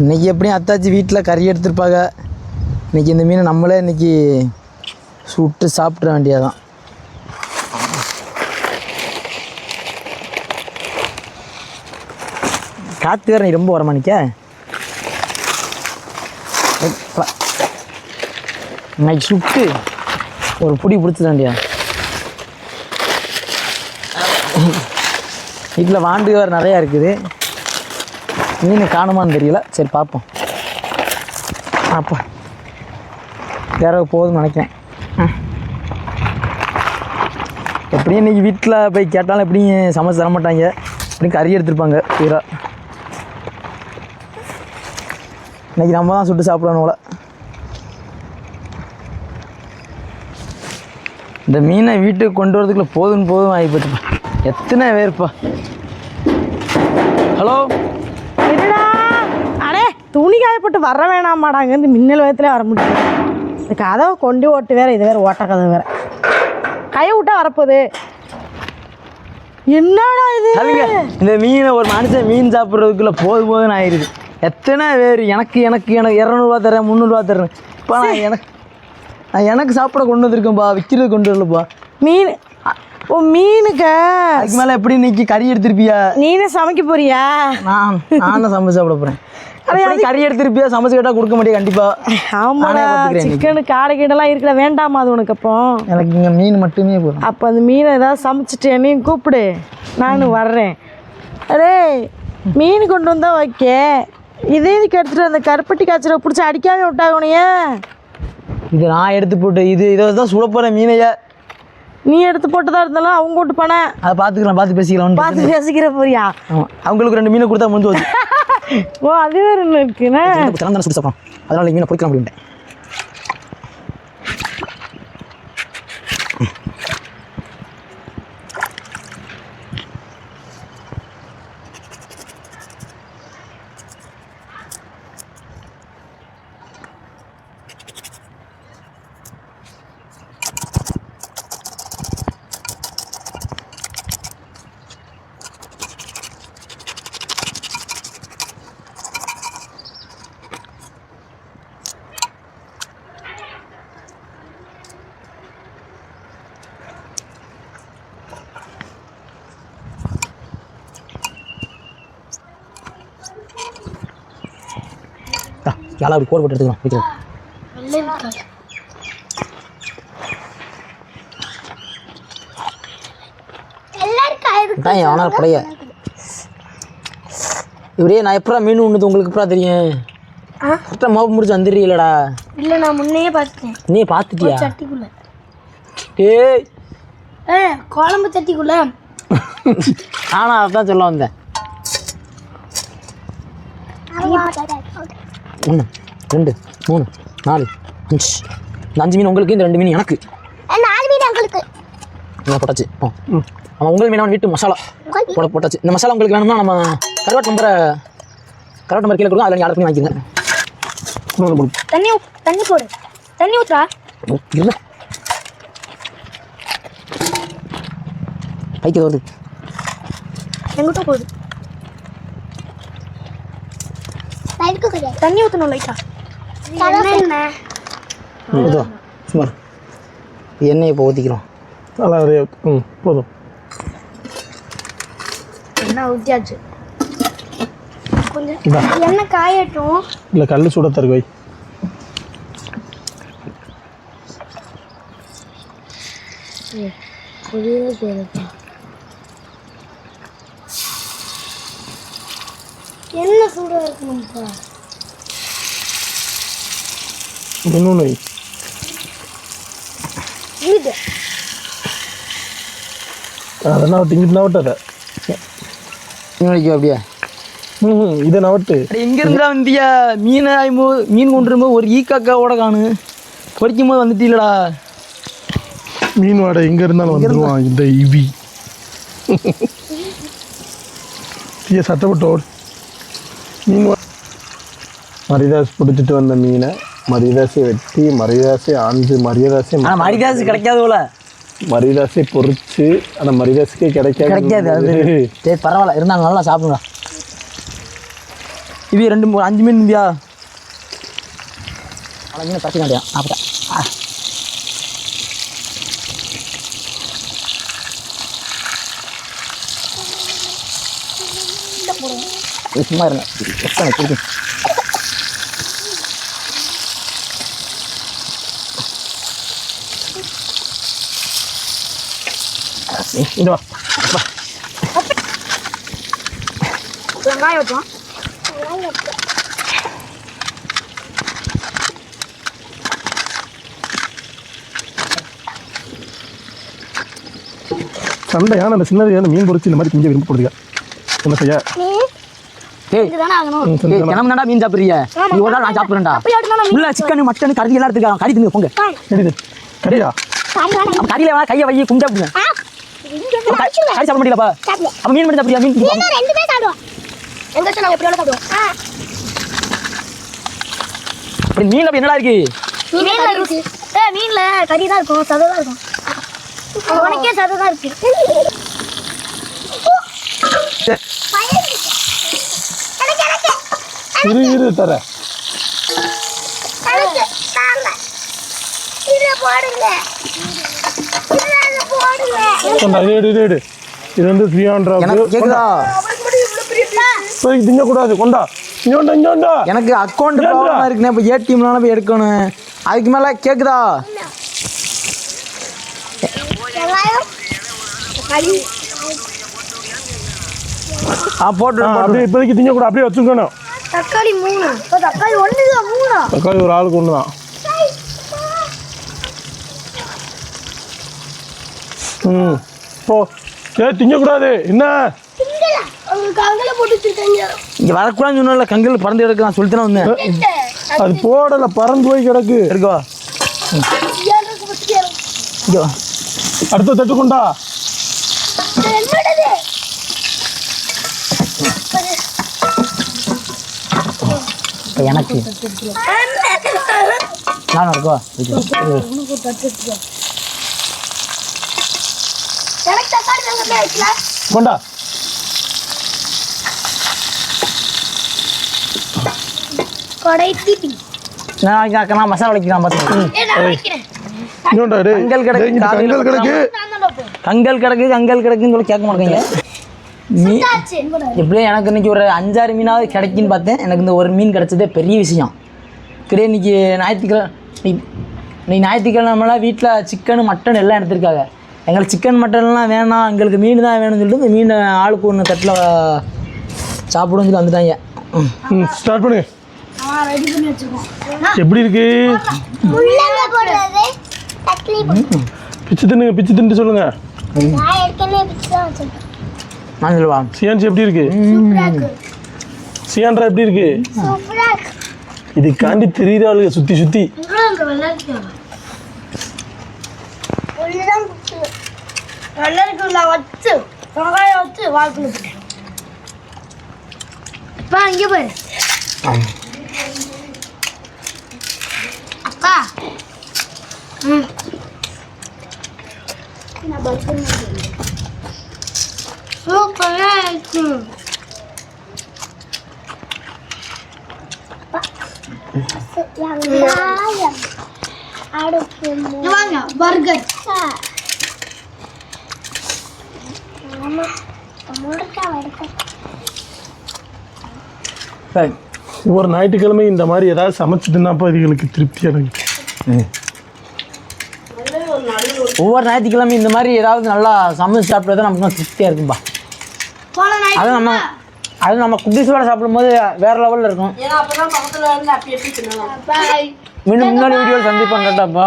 இன்றைக்கி எப்படியும் அத்தாச்சி வீட்டில் கறி எடுத்துருப்பாங்க. இன்னைக்கு இந்த மீனை நம்மளே இன்னைக்கு சுட்டு சாப்பிட்ற வேண்டியதான் காற்று வேற நீ ரொம்ப வரமா நிற்க இன்னைக்கு சுட்டு ஒரு புடி பிடிச்சத வேண்டியா வீட்டில் வாண்டு வேறு நிறையா இருக்குது. மீன் காணுமான்னு தெரியல. சரி பார்ப்போம். அப்பா வேற போதும்னு நினைக்கிறேன். எப்படியும் இன்றைக்கி வீட்டில் போய் கேட்டாலும் எப்படியும் சமைச்சு தர மாட்டாங்க. எப்படியும் கறி எடுத்திருப்பாங்க பூரா இன்னைக்கு நம்ம தான் சுட்டு சாப்பிடணும் போல. இந்த மீனை வீட்டுக்கு கொண்டு வரதுக்குள்ள போதும் போதும் ஆகிப்போச்சுப்பா எத்தனை பேர்ப்பா. ஹலோ? துணி காயப்பட்டு வர வேணாமாடாங்க இந்த மின்னல் வேகத்துல வர முடியும் இந்த கதவை கொண்டு ஓட்டு வேற இது வேற ஓட்ட கதவு வேற. கையை விட்டா வரப்போகுது. என்னடா இது? இந்த மீனை ஒரு மனுஷன் மீன் சாப்பிட்றதுக்குள்ள போதும் போதும்னு ஆயிடுது எத்தனை பேர் எனக்கு எனக்கு எனக்கு இரநூறுவா தரேன் முந்நூறுரூவா தரேன் இப்போ நான் எனக்கு நான் எனக்கு சாப்பிட கொண்டு வந்திருக்கேன்ப்பா விற்கிறது கொண்டு வரலப்பா. மீன் ஓ மீனுக்க. அதுக்கு மேலே எப்படி இன்னைக்கு கறி எடுத்திருப்பியா? நீனே சமைக்க போறியா? நான் நான் தான் சமைச்சு சாப்பிட போகிறேன் கறி எடுத்திருப்பியா சமைச்சு கேட்டால் கொடுக்க முடியும் கண்டிப்பாக ஆமாடா. சிக்கனு காடை கீடெல்லாம் இருக்கல வேண்டாமா அது உனக்கு அப்போ? எனக்கு இங்கே மீன் மட்டுமே போதும். அப்போ அந்த மீனை ஏதாவது சமைச்சிட்டு என்னையும் கூப்பிடு. நானும் வர்றேன். அரே மீன் கொண்டு வந்தா வைக்க இதே இதுக்கு எடுத்துட்டு அந்த கருப்பட்டி காய்ச்சல பிடிச்சி அடிக்காம விட்டாங்க இது நான் எடுத்து போட்டு இது இதை தான் சுட போகிறேன் மீனைய. நீ எடுத்து போட்டதா இருந்தாலும் அவங்க கூட்டு போனேன் அதை பார்த்துக்கலாம் பார்த்து பேசிக்கலாம் பார்த்து பேசிக்கிற போறியா? அவங்களுக்கு ரெண்டு மீனை கொடுத்தா முடிஞ்சு ஓ அது வேற இருக்குண்ணே தானே அதனால மீனை பொறிக்கலாம் அப்படின்ட்டேன். யாரா அப்படி கோடு போட்டு தான் அவனால படைய. இப்படியே நான் எப்படா மீன் உண்ணுது உங்களுக்கு எப்படா தெரியும்? கரெக்டாக மாவு முடிச்சு வந்துடுறீங்களடா. இல்லை நான் முன்னையே பார்த்துட்டேன். நீ பார்த்துட்டியா? சட்டிக்குள்ள. ஏய். ஏ குழம்பு சட்டிக்குள்ள. நானும் அதான் சொல்ல வந்தேன். ஒன்று ரெண்டு மூணு நாலு அஞ்சு. இந்த அஞ்சு மீன் உங்களுக்கு இந்த ரெண்டு மீன் எனக்கு. நாலு மீன் உங்களுக்கு. போட்டாச்சு. ஆ ஆமாம் உங்கள் மீனான வீட்டு மசாலா. போட போட்டாச்சு. இந்த மசாலா உங்களுக்கு வேணும்னா நம்ம கருவாட்டு நம்பரை கருவாட்டு நம்பர் கீழே கொடுங்க. அதில் நீங்கள் ஆர்டர் பண்ணி வாங்கிக்கோங்க. தண்ணி தண்ணி போடு. தண்ணி ஓ, இல்லை. பைக்கு வருது. எங்கிட்ட போகுது. தண்ணி ஊற்றணும் லைட்டா என்ன இதுவா சும்மா எண்ணெயை இப்போ ஊற்றிக்கிறோம் நல்லா ம் போதும். என்ன ஊற்றியாச்சு கொஞ்சம். எண்ணெய் காயட்டும். இல்லை கல் சுட தருக்கு வை. என்ன சூடாக இருக்கணும்ப்பா. இன்னொன்று வை இது அதை நவட்டு இங்கிட்டு நவட்டாத அப்படியே. ம் இதை நவட்டு எங்க இருந்தா வந்தியா? மீன் ஆயும்போ மீன் கொண்டு வரும்போது ஒரு ஈக்காக்காவோட காணு. பொறிக்கும் போது வந்துட்டீங்களடா மீன் வாடை எங்கே இருந்தாலும் வந்துடுவான் இந்த இவி. தீய சத்தப்பட்டு ஓடு. மீன் மரிதாஸ் பிடிச்சிட்டு வந்த மீனை. மரிதாசி வெட்டி மரிதாசி ஆஞ்சு மரியதாசி ஆனா மடிதாசு கிடைக்காது போல. மரிதாசி பொரிச்சு அந்த மரிதாசிக்கே கிடைக்காது. கிடைக்காது அது சரி. பரவாயில்ல இருந்தாங்க நல்லா சாப்பிடுங்க. இவி ரெண்டு மூணு அஞ்சு மீன் இந்தியா. மீன் பறக்க வேண்டியா அப்படா சும்மா இருங்க. எத்தனை இருக்கு இங்க வா வெங்காயம் வெட்டுவோம் சண்டையான அந்த சின்னது அந்த மீன் பொறிச்சு இந்த மாதிரி திங்க விரும்ப போடுங்க என்ன செய்ய ஏய் கிளம்புனாடா மீன் சாப்பிடுறிய நீ ஒரு நாள் நான் சாப்பிடுறேன்டா உள்ள சிக்கன் மட்டன் கறி எல்லாம் எடுத்துக்கலாம் கறி திங்க போங்க அப்ப கறியில கையை வை கும்பிட்டு அப்ப சாப்பிட முடியலப்பா அப்ப மீன் மட்டும் சாப்பிடுறியா மீன். மீன் ரெண்டுமே சாப்பிடுவோம் எங்க நாங்கள் எப்படி சாப்பிடுவோம் அப்படி மீன் அப்படி என்னடா இருக்கு மீன்ல இருக்கு ஏ மீன்ல கறி தான் இருக்கும் சதை தான் இருக்கும் உனக்கே சதை தான் இருக்கு இரு தர போடுங்க இது எடு எடு இது வந்து த்ரீ ஹண்ட்ரட் கேக்குதா? போய் திங்கக்கூடாது கொண்டா. இங்க கொண்டா இங்க கொண்டா. எனக்கு அக்கௌண்ட் ப்ராப்ளமா இருக்குண்ணே இப்போ ஏடிஎம்லாம் போய் எடுக்கணும். அதுக்கு மேல கேக்குதா? ஆ போட்டு அப்படியே இப்போதைக்கு திங்கக்கூடாது அப்படியே வச்சுக்கணும். தக்காளி மூணு. தக்காளி ஒன்று தான் மூணா. தக்காளி ஒரு ஆளுக்கு ஒன்று தான் ம். போ ஏ திங்கக்கூடாது. என்ன? இங்க வரக்கூடாதுன்னு சொன்னல கங்கல் பறந்து எடுக்க நான் சொல்லிட்டு வந்தேன். அது போடலை பறந்து போய் கிடக்கு. இருக்கோ இங்க. அடுத்த தட்டு கொண்டா. எனக்கு. நானும் இருக்கோ இது. எனக்கு தக்காளி வெங்காயம் வைக்கல கொண்டா. நான் நான் மசாலா வைக்கலாம் பார்த்து கங்கல் கிடக்கு, கங்கல் கிடக்கு. கங்கல் கிடக்கு கங்கல் கிடக்குன்னு சொல்லி கேட்க மாட்டேங்க. மீ எப்படியும் எனக்கு இன்னைக்கு ஒரு அஞ்சாறு மீனாவது கிடைக்குன்னு பார்த்தேன். எனக்கு இந்த ஒரு மீன் கிடைச்சதே பெரிய விஷயம். கிடையாது இன்னைக்கு ஞாயிற்றுக்கிழமை நீ நீ ஞாயிற்றுக்கிழமெல்லாம் வீட்டில் சிக்கன் மட்டன் எல்லாம் எடுத்திருக்காங்க. எங்களுக்கு சிக்கன் மட்டன்லாம் வேணாம் எங்களுக்கு மீன் தான் வேணும்னு சொல்லிட்டு இந்த மீன் ஆளுக்கு ஒன்று தட்டில் சாப்பிடுன்னு சொல்லி வந்துட்டாங்க. ம். ஸ்டார்ட் பண்ணு. நான் ரெடி பண்ணி வச்சிருக்கோம். எப்படி இருக்கு? பிச்சு தின்னுங்க பிச்சு தின்ட்டு சொல்லுங்க. நான் சொல்லுவா? சியான்சி எப்படி இருக்கு? சியான்ரா எப்படி இருக்கு? சூப்பரா இருக்கு இதுக்காண்டி தெரியுது ஆளுங்க சுத்தி சுத்தி. நான் வச்சு வெங்காயம் வச்சு வாழ்க்கை அப்பா இங்கே போய் அக்கா. ம். சூப்பராக இருக்கு. வாங்க பர்கர் சரி ஒரு ஞாயிற்றுக்கிழமை இந்த மாதிரி ஏதாவது சமைச்சிட்டுனாப்பா இதுகளுக்கு திருப்தியா இருக்கு ஒவ்வொரு ஞாயிற்றுக்கிழமை இந்த மாதிரி ஏதாவது நல்லா சமைச்சு சாப்பிட்றது நமக்கு திருப்தியாக இருக்கும்பா. அது நம்ம அது நம்ம குட்டிஸோட சாப்பிடும்போது வேற லெவலில் இருக்கும். மீண்டும் முன்னாடி வீடியோவில் சந்திப்போம் கரெக்டாப்பா.